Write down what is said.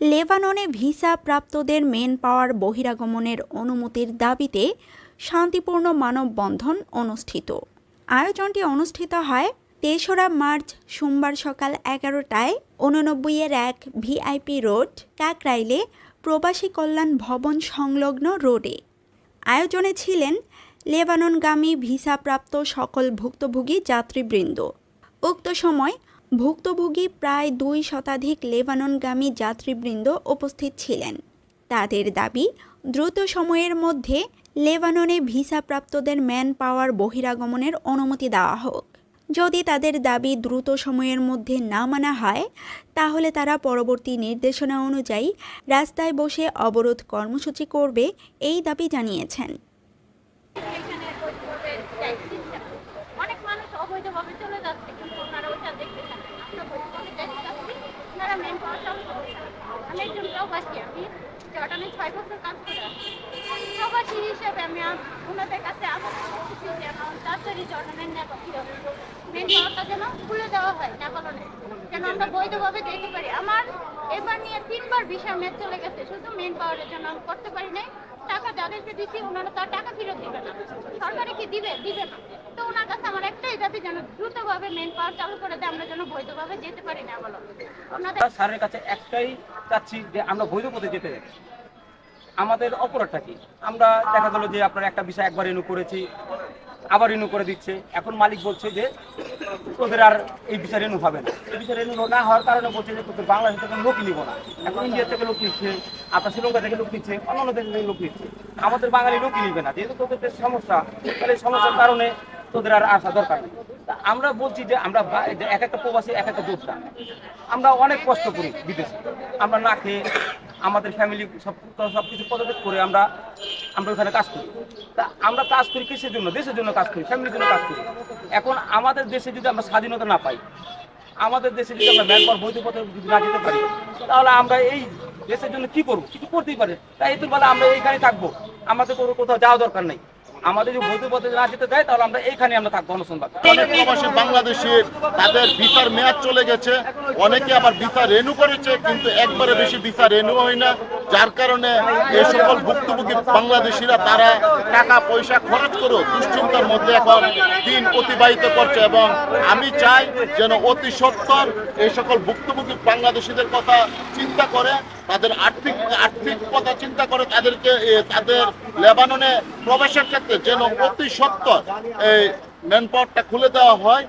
লেবাননে visa প্রাপ্তদের main পাওয়ার বহিরাগমনের অনুমতির দাবিতে শান্তিপূর্ণ মানববন্ধন অনুষ্ঠিত। আয়োজনটি অনুষ্ঠিত হয় তেসরা মার্চ সোমবার সকাল এগারোটায় উননব্বইয়ের এক ভিআইপি রোড, কাকরাইলে প্রবাসী কল্যাণ ভবন সংলগ্ন রোডে। আয়োজনে ছিলেন লেবাননগামী ভিসাপ্রাপ্ত সকল ভুক্তভোগী যাত্রীবৃন্দ। উক্ত সময় ভুক্তভোগী প্রায় দুই শতাধিক লেবাননগামী যাত্রীবৃন্দ উপস্থিত ছিলেন। তাদের দাবি, দ্রুত সময়ের মধ্যে লেবাননে ভিসাপ্রাপ্তদের ম্যান পাওয়ার বহিরাগমনের অনুমতি দেওয়া হোক। যদি তাদের দাবি দ্রুত সময়ের মধ্যে না মানা হয়, তাহলে তারা পরবর্তী নির্দেশনা অনুযায়ী রাস্তায় বসে অবরোধ কর্মসূচি করবে, এই দাবি জানিয়েছেন এখানে বৈধভাবে যাইতে দিচ্ছে না। অনেক মানুষ অবৈধভাবে চলে যাচ্ছে কিন্তু ওনারা ওইটা দেখতেছেন না আমরা বৈধভাবে যাইতে চাচ্ছি ওনারা মেন পাওয়ার চালু করছে না। আমি একজন প্রবাসী, আমি জর্ডানে ছয় বছর কাজ করে আসছি প্রবাসী হিসেবে আমি ওনাদের কাছে আবেদন করতেছি যে আমার তাড়াতাড়ি জর্ডানের নেপাল মেন পাওয়ারটা যেন খুলে দেওয়া হয় নেপালনে, যেন আমরা বৈধভাবে যেতে পারি। আমার এবার নিয়ে তিনবার ভিসা মেয়াদ চলে গেছে, শুধু মেন পাওয়ারের জন্য আমি করতে পারি নাই। টাকা যাদেরকে দিচ্ছি ওনারা তার টাকা ফেরত দিবে না। সরকারে কি দিবে? দিবে না। তো ওনার কাছে আমার যেন দ্রুতভাবে মেন পাওয়ার চালু করে দেয়, আমরা যেন বৈধভাবে যেতে পারি না, বলো। আমরা স্যারের কাছে একটাই চাচ্ছি যে আমরা বৈধ পথে যেতে আমাদের অপরাধটা কি? আমরা দেখা গেল যে আপনার একটা বিষয় একবার রিনিউ করেছি, আবার রিনিউ করে দিচ্ছে। এখন মালিক বলছে যে, তোদের আর এই বিষয় রেনু হবে না। এই বিষয় রেনু না হওয়ার কারণে বলছে যে, তোদের বাংলাদেশ থেকে লোক নিব না। এখন ইন্ডিয়া থেকে লোক নিচ্ছে, আপনার শ্রীলঙ্কা থেকে লোক নিচ্ছে, অন্যান্য দেশ থেকে লোক নিচ্ছে। আমাদের বাঙালি লোকই নিবে না। যেহেতু তোদের সমস্যা, তাহলে সমস্যার কারণে তোদের আর আসা দরকার নেই। আমরা বলছি যে আমরা এক একটা প্রবাসী এক একটা যোদ্ধা আমরা অনেক কষ্ট করি বিদেশে। আমরা না খেয়ে আমাদের ফ্যামিলি সব সব কিছু পদক্ষেপ করে আমরা আমরা ওখানে কাজ করি। তা আমরা কাজ করি কিসের জন্য? দেশের জন্য কাজ করি ফ্যামিলির জন্য কাজ করি। এখন আমাদের দেশে যদি আমরা স্বাধীনতা না পাই, আমাদের দেশে যদি আমরা ম্যান পাওয়ার বৈধ পথে যদি না যেতে পারি, তাহলে আমরা এই দেশের জন্য কি করব? কিছু করতেই পারে। তাই এতে বলে আমরা এইখানে থাকব। আমাদের কোথাও যাওয়া দরকার নেই। আমাদের যদি বৈধ পথে না যেতে দেয়, তাহলে আমরা এইখানে আমরা থাকব অনুসন্ধান। অনেক প্রবাসী বাংলাদেশের তাদের ভিসার মেয়াদ চলে গেছে। অনেকে আবার ভিসা রেনু করেছে, কিন্তু একবারে বেশি ভিসা রেনু হয় না। যার কারণে এই সকল ভুক্তভোগী বাংলাদেশিরা, তারা টাকা, পয়সা খরচ করেও দুশ্চিন্তার মধ্যে এখন দিন অতিবাহিত করছে এবং আমি চাই যেন অতি সত্তর এই সকল ভুক্তভোগী বাংলাদেশিদের কথা চিন্তা করে, তাদের আর্থিক আর্থিক কথা চিন্তা করে তাদেরকে তাদের লেবাননে প্রবেশের ক্ষেত্রে যেন অতি সত্তর এই ম্যান পাওয়ারটা খুলে দেওয়া হয়।